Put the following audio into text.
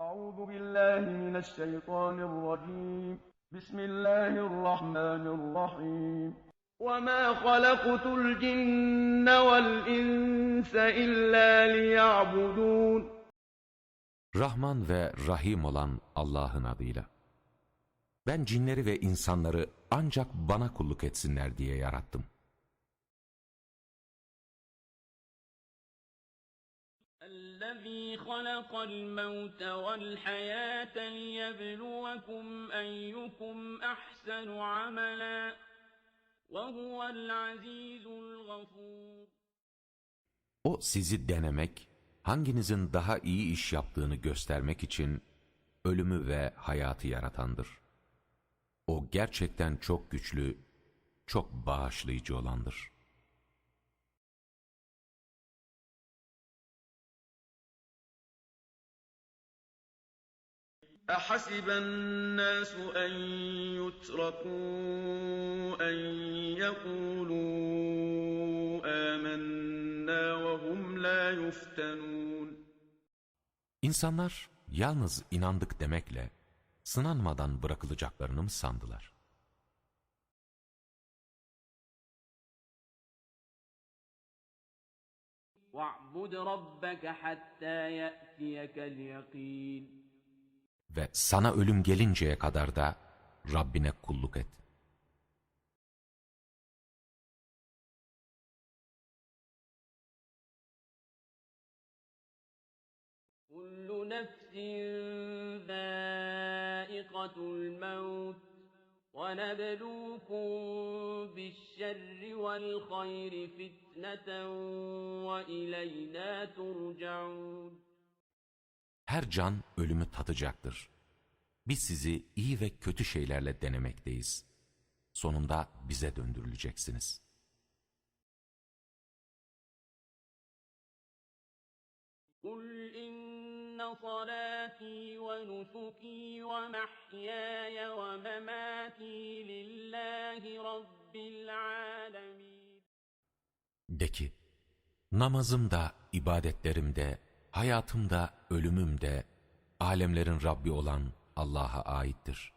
أعوذ بالله من الشيطان الرجيم بسم الله الرحمن الرحيم وما خلقت الجن والإنس إلا ليعبدون Rahman ve Rahim olan Allah'ın adıyla. Ben cinleri ve insanları ancak bana kulluk etsinler diye yarattım. الذي خلق الموت والحياة ليبلوكم أيكم أحسن عملا وهو العزيز الغفور O sizi denemek, hanginizin daha iyi iş yaptığını göstermek için ölümü ve hayatı yaratandır. O gerçekten çok güçlü, çok bağışlayıcı olandır. أحسب الناس أن يتركوا أن يقولوا آمنا وهم لا يفتنون İnsanlar yalnız inandık demekle sınanmadan bırakılacaklarını mı sandılar? واعبد ربك حتى يأتيك اليقين Ve sana ölüm gelinceye kadar da Rabbine kulluk et. كل نفس ذائقة الموت ونبلوكم بالشر والخير فتنة وإلينا ترجعون Her can ölümü tadacaktır. Biz sizi iyi ve kötü şeylerle denemekteyiz. Sonunda bize döndürüleceksiniz. قل إن صلاتي ونسكي ومحياي ومماتي لله رب العالمين De ki, namazım da, ibadetlerim de, hayatım da, ölümüm de, alemlerin Rabbi olan Allah'a aittir.